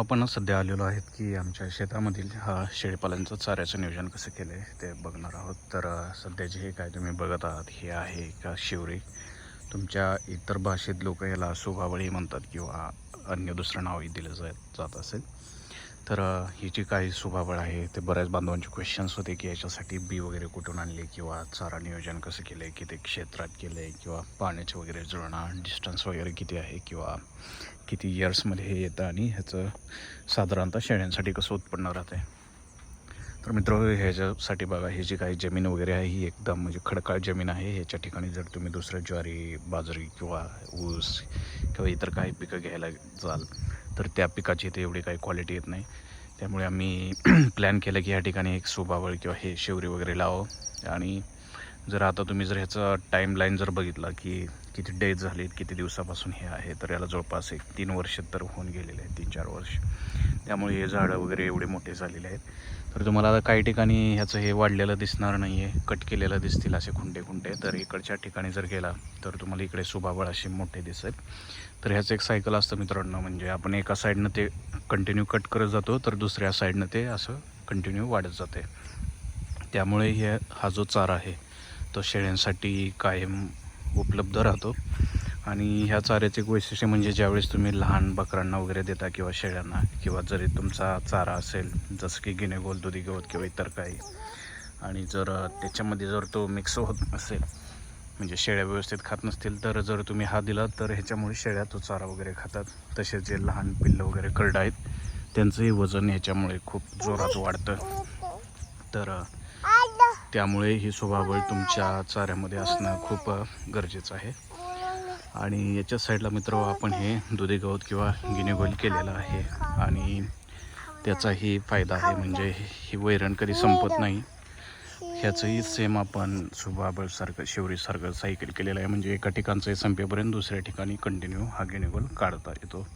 आपण सध्या आलेलो आहेत की आमच्या शेतामधील हा शेळीपालनचं चाऱ्याचं नियोजन कसं केलं आहे ते बघणार आहोत. तर सध्या जे हे काय तुम्ही बघत आहात हे आहे का शिवरी? तुमच्या इतर भाषेत लोक याला सुभावळी म्हणतात किंवा अन्य दुसरं नावही दिलं जात जात असेल. तर ही जी काही सुभाबळ आहे ते बऱ्याच बांधवांचे क्वेश्चन्स होते की याच्यासाठी बी वगैरे कुठून आणले किंवा चारा नियोजन कसं केलं आहे किती क्षेत्रात केलं आहे किंवा पाण्याचे वगैरे जुळणं डिस्टन्स वगैरे किती आहे किंवा किती इयर्समध्ये हे येतं आणि ह्याचं साधारणतः शेळ्यांसाठी कसं उत्पन्न राहतं आहे तर मित्र ह्याच्यासाठी बघा ही जी काही जमीन वगैरे आहे ही एकदम म्हणजे खडकाळ जमीन आहे. ह्याच्या ठिकाणी जर तुम्ही दुसरं ज्वारी बाजरी किंवा ऊस किंवा इतर काही पिकं घ्यायला जाल तर त्या पिकाची इथे एवढी काही क्वालिटी येत नाही. त्यामुळे आम्ही प्लॅन केलं की या ठिकाणी एक सुबावळ किंवा हे शेवरी वगैरे लावावं. आणि जर आता तुम्ही जर ह्याचं टाईमलाईन जर बघितला की किती डेज झालेत किती दिवसापासून हे आहे तर याला जवळपास एक तीन वर्ष तर होऊन गेलेले आहेत तीन चार वर्ष. त्यामुळे हे झाडं वगैरे एवढे मोठे झालेले आहेत. तर तुम्हाला आता काही ठिकाणी ह्याचं हे वाढलेलं दिसणार नाही आहे कट केलेलं दिसतील असे खुंटे खुंटे तर इकडच्या ठिकाणी जर गेला तर तुम्हाला इकडे सुबाबळ असे मोठे दिसेल. तर ह्याचं एक सायकल असतं मित्रांनो म्हणजे आपण एका साईडनं ते कंटिन्यू कट करत जातो तर दुसऱ्या साईडनं ते असं कंटिन्यू वाढत जाते. त्यामुळे हे हा जो चारा आहे तो शेळ्यांसाठी कायम उपलब्ध राहतो. आणि ह्या चाऱ्याचे एक वैशिष्ट्य म्हणजे ज्यावेळेस तुम्ही लहान बकरांना वगैरे देता किंवा शेळ्यांना किंवा जरी तुमचा चारा असेल जसं की गिनेगोल दुधी गवत किंवा इतर काही आणि जर त्याच्यामध्ये जर तो मिक्स होत असेल म्हणजे शेळ्या व्यवस्थित खात नसतील तर जर तुम्ही हा दिला तर ह्याच्यामुळे शेळ्या तो चारा वगैरे खातात. तसेच जे लहान पिल्लं वगैरे करडं आहेत त्यांचंही वजन ह्याच्यामुळे खूप जोरात वाढतं. तर त्यामुळे ही स्वभावळ तुमच्या चाऱ्यामध्ये असणं खूप गरजेचं आहे. आणि याच्या साईडला मित्र आपण हे दुधी गवत किंवा गिनेगोल केलेलं आहे. आणि त्याचाही फायदा आहे म्हणजे ही वैरण कधी संपत नाही. ह्याचंही सेम आपण सुभाबळसारखं शिवरीसारखं सायकल केलेलं आहे. म्हणजे एका ठिकाणचं संपेपर्यंत दुसऱ्या ठिकाणी कंटिन्यू हा गिनेगोल काढता येतो.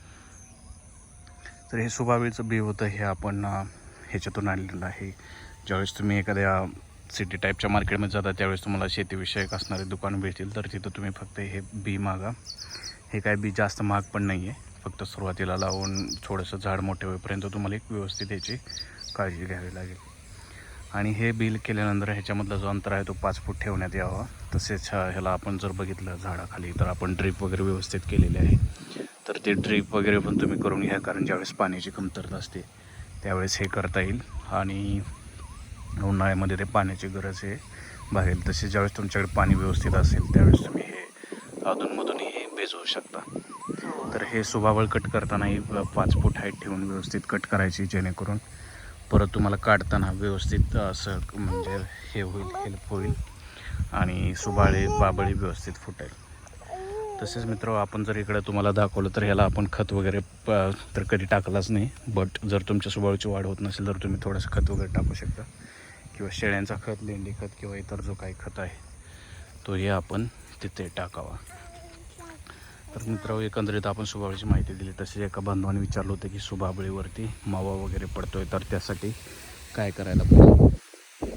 तर हे सुबावेचं बी होतं हे आपण ह्याच्यातून आणलेलं आहे. ज्यावेळेस तुम्ही एखाद्या सिटी टाईपच्या मार्केटमध्ये जाता त्यावेळेस तुम्हाला शेतीविषयक असणारे दुकान भेटतील. तर तिथं तुम्ही फक्त हे बी मागा. हे काय बी जास्त महाग पण नाही आहे फक्त सुरुवातीला लावून थोडंसं झाड मोठे होईपर्यंत तुम्हाला एक व्यवस्थित याची काळजी घ्यावी लागेल. आणि हे बिल केल्यानंतर ह्याच्यामधला जो अंतर आहे तो पाच फूट ठेवण्यात यावा. तसेच ह्याला आपण जर बघितलं झाडाखाली तर आपण ड्रीप वगैरे व्यवस्थित केलेले आहे. तर ते ड्रीप वगैरे पण तुम्ही करून घ्या कारण ज्यावेळेस पाण्याची कमतरता असते त्यावेळेस हे करता येईल. आणि उन्हाळ्यामध्ये ते पाण्याची गरज आहे भागेल तसे ज्यावेळेस तुमच्याकडे पाणी व्यवस्थित असेल त्यावेळेस तुम्ही हे अधूनमधून हे भिजवू शकता. तर हे सुभावळ कट करतानाही पाच फूट हाईट ठेवून व्यवस्थित कट करायची जेणेकरून परत तुम्हाला काढताना व्यवस्थित असं म्हणजे हे होईल हेल्प होईल आणि सुबाळे बाबळी व्यवस्थित फुटेल. तसेच मित्र आपण जर इकडं तुम्हाला दाखवलं तर ह्याला आपण खत वगैरे प तर कधी टाकलाच नाही. बट जर तुमच्या सुबाळीची वाढ होत नसेल तर तुम्ही थोडंसं खत वगैरे टाकू शकता. किंवा शेळ्यांचा खत लेंडी खत किंवा इतर जो काही खत आहे तोही आपण तिथे टाकावा. तर मित्र एकंदरीत आपण सुबाबळीची माहिती दिली. तसेच एका बांधवाने विचारलं होतं की सुबाबळीवरती मावा वगैरे पडतोय तर त्यासाठी काय करायला पाहिजे?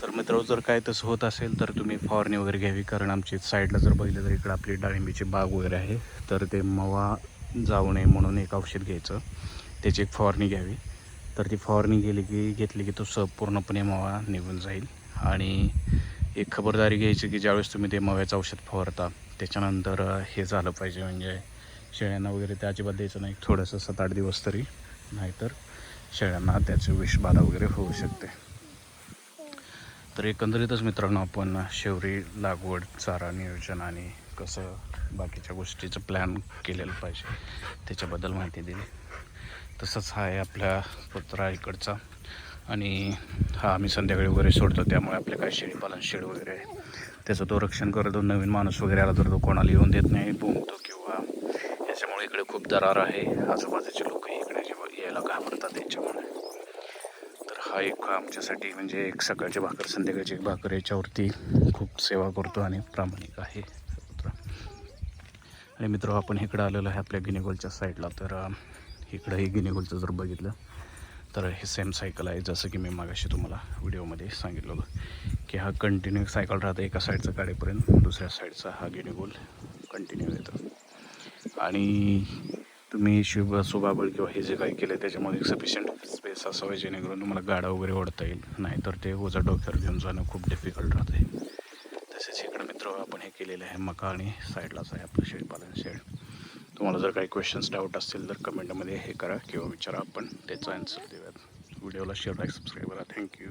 तर मित्रांनो जर काय तसं होत असेल तर तुम्ही फवारणी वगैरे घ्यावी. कारण आमची साईडला जर बघितलं तर इकडं आपली डाळिंबीची बाग वगैरे आहे. तर ते मवा जाऊ नये म्हणून एक औषध घ्यायचं. त्याची एक फवारणी घ्यावी. तर ती फवारणी गेली की घेतली की तो स पूर्णपणे मवा निघून जाईल. आणि एक खबरदारी घ्यायची की ज्यावेळेस तुम्ही ते मव्याचं औषध फवारता त्याच्यानंतर हे झालं पाहिजे म्हणजे शेळ्यांना वगैरे ते अजिबात द्यायचं नाही. थोडंसं सात आठ दिवस तरी नाहीतर शेळ्यांना त्याची विषबाधा वगैरे होऊ शकते. तर एकंदरीतच मित्रांनो आपण शेवरी लागवड चारा नियोजन आणि कसं बाकीच्या गोष्टीचं प्लॅन केलेलं पाहिजे त्याच्याबद्दल माहिती दिली. तसंच हा आहे आपल्या पुत्रा इकडचा आणि हा आम्ही संध्याकाळी वगैरे सोडतो त्यामुळे आपल्या काय शेळीपालन शेड वगैरे आहे. त्याचं तो रक्षण करतो नवीन माणूस वगैरे आला तर तो कोणाला येऊन देत नाही बोंबतो किंवा याच्यामुळे इकडे खूप दरार आहे. आजूबाजूचे लोक इकडे जेव्हा यायला घाबरतात त्याच्यामुळे. तर हा एक आमच्यासाठी म्हणजे एक सकाळची भाकर संध्याकाळची एक भाकर याच्यावरती खूप सेवा करतो आणि प्रामाणिक आहे. पुत्र आणि मित्र आपण इकडं आलेलो आहे आपल्या गिनेगोलच्या साईडला तर इकडं हे गिनेगोलचं जर बघितलं तर हे सेम सायकल आहे. जसं की मी मागाशी तुम्हाला व्हिडिओमध्ये सांगितलं होतं की हा कंटिन्यू सायकल राहतं एका साईडचा काढेपर्यंत दुसऱ्या साईडचा हा गिनेगोल कंटिन्यू येतो. आणि तुम्ही शुभ सुबाबळ किंवा हे जे काही केलं त्याच्यामध्ये सफिशियंट स्पेस असावे जेणेकरून तुम्हाला गाडा वगैरे ओढता येईल. नाहीतर ते ओझा डोक्यावर घेऊन जाणं खूप डिफिकल्ट राहते तसेच इकडे मित्र आपण हे केलेलं आहे मका आणि साईडलाच आहे आपलं शेळीपालन शेड. तुम्हाला जर काही क्वेश्चन्स डाऊट असतील तर कमेंटमध्ये हे करा किंवा विचारा. आपण त्याचा आन्सर देऊयात. व्हिडिओला शेअर लाईक सबस्क्राईब करा. Thank you